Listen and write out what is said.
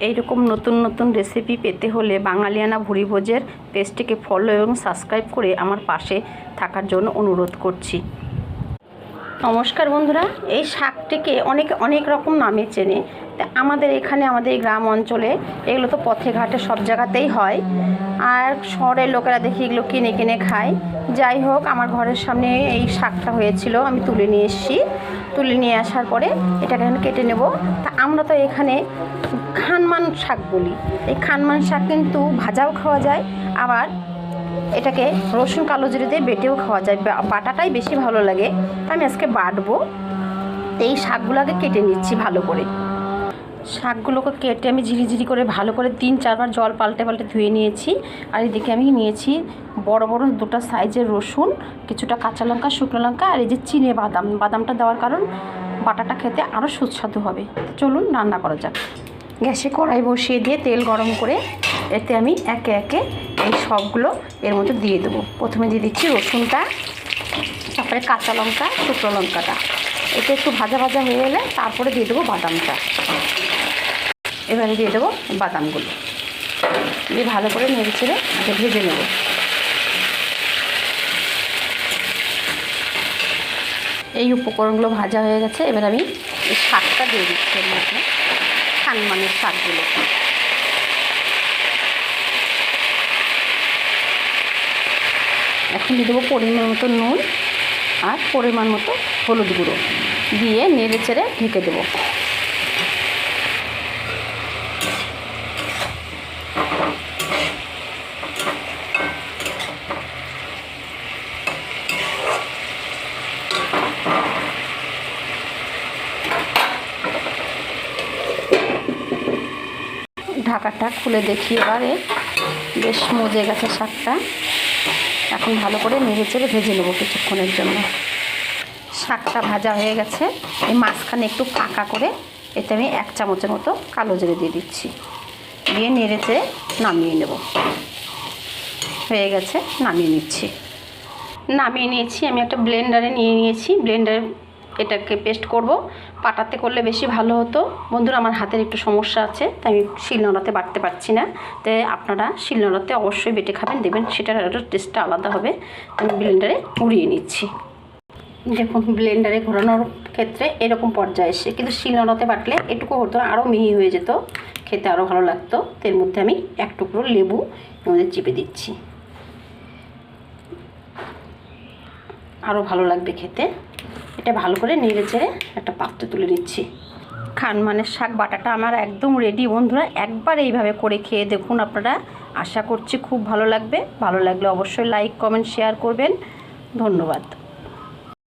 এইরকম নতুন নতুন রেসিপি পেতে হলে বাঙালিয়ানা ভুরিভোজের পেজটিকে ফলো এবং সাবস্ক্রাইব করে আমার পাশে থাকার জন্য অনুরোধ করছি। নমস্কার বন্ধুরা, এই শাকটিকে অনেক অনেক রকম নামে চেনে। আমাদের এখানে, আমাদের এই গ্রাম অঞ্চলে এগুলো তো পথে ঘাটে সব জায়গাতেই হয়। আর শহরের লোকেরা দেখি এগুলো কিনে কিনে খায়। যাই হোক, আমার ঘরের সামনে এই শাকটা হয়েছিল, আমি তুলে নিয়ে এসেছি। তুলে নিয়ে আসার পরে এটাকে এখানে কেটে নেব। তা আমরা তো এখানে খানমান শাক বলি। এই খানমান শাক কিন্তু ভাজাও খাওয়া যায়, আবার এটাকে রসুন কালো জিরে দিয়ে বেটেও খাওয়া যায়। বাটাটাই বেশি ভালো লাগে। তা আমি আজকে বাটবো। এই শাকগুলোকে কেটে নিচ্ছি ভালো করে। শাকগুলোকে কেটে আমি ঝিরিঝিরি করে ভালো করে তিন, চারবার জল পাল্টে পাল্টে ধুয়ে নিয়েছি। আর এদিকে আমি নিয়েছি বড় বড় দুটো সাইজের রসুন, কিছুটা কাঁচা লঙ্কা, শুকনো লঙ্কা আর এই যে চিনে বাদাম। বাদামটা দেওয়ার কারণ বাটাটা খেতে আরও সুস্বাদু হবে। চলুন রান্না করা যাক। গ্যাসে কড়াই বসিয়ে দিয়ে তেল গরম করে এতে আমি একে একে এই সবগুলো এর মধ্যে দিয়ে দেবো। প্রথমে দিয়ে দিচ্ছি রসুনটা, তারপরে কাঁচা লঙ্কা, শুকনো লঙ্কাটা। এতে একটু ভাজা ভাজা হয়ে গেলে তারপরে দিয়ে দেবো বাদামটা। এবারে দিয়ে দেবো বাদামগুলো। দিয়ে ভালো করে নেড়ে আগে ভেজে নেব। এই উপকরণগুলো ভাজা হয়ে গেছে, এবার আমি শাকটা দিয়ে দিচ্ছি এর মধ্যে। খানমানের শাকগুলো। এখন দিয়ে দেবো পরিমাণ মতো নুন আর পরিমাণ মতো হলুদ গুঁড়ো। দিয়ে নেড়ে চেড়ে ঢেকে দেবো। ঢাকাটা খুলে দেখি এবারে। বেশ মজে গেছে শাকটা। এখন ভালো করে নেড়ে চেড়ে ভেজে নেব কিছুক্ষণের জন্য। শাকটা ভাজা হয়ে গেছে। এই মাঝখানে একটু ফাঁকা করে এতে আমি এক চামচের মতো কালো জিরে দিয়ে দিচ্ছি। দিয়ে নেড়ে চেড়ে নামিয়ে নেব। হয়ে গেছে, নামিয়ে নিচ্ছি। নামিয়ে নিয়েছি, আমি একটা ব্লেন্ডারে নিয়ে নিয়েছি। ব্লেন্ডারে এটাকে পেস্ট করব। পাটাতে করলে বেশি ভালো হতো। বন্ধুরা, আমার হাতের একটু সমস্যা আছে, তাই আমি শিলনোড়াতে বাটতে পারছি না। তাই আপনারা শিলনোড়াতে অবশ্যই বেটে খাবেন, দেবেন, সেটার একটা টেস্টটা আলাদা হবে। আমি ব্লেন্ডারে ঘুরিয়ে নিচ্ছি। দেখুন ব্লেন্ডারে ঘোরানোর ক্ষেত্রে এরকম পর্যায়ে এসে, কিন্তু শিলনোড়াতে বাটলে এটুকু হতো না আরও মিহি হয়ে যেত। খেতে আরও ভালো লাগতো। তো মধ্যে আমি এক টুকরো লেবু মধ্যে চিপে দিচ্ছি। আরও ভালো লাগবে খেতে। এটা ভালো করে নেড়ে চেড়ে একটা পাত্রে তুলে নিচ্ছি। খান মানে শাক বাটাটা আমার একদম রেডি বন্ধুরা, একবার এইভাবে করে খেয়ে দেখুন আপনারা। আশা করছি খুব ভালো লাগবে। ভালো লাগলে অবশ্যই লাইক কমেন্ট শেয়ার করবেন। ধন্যবাদ।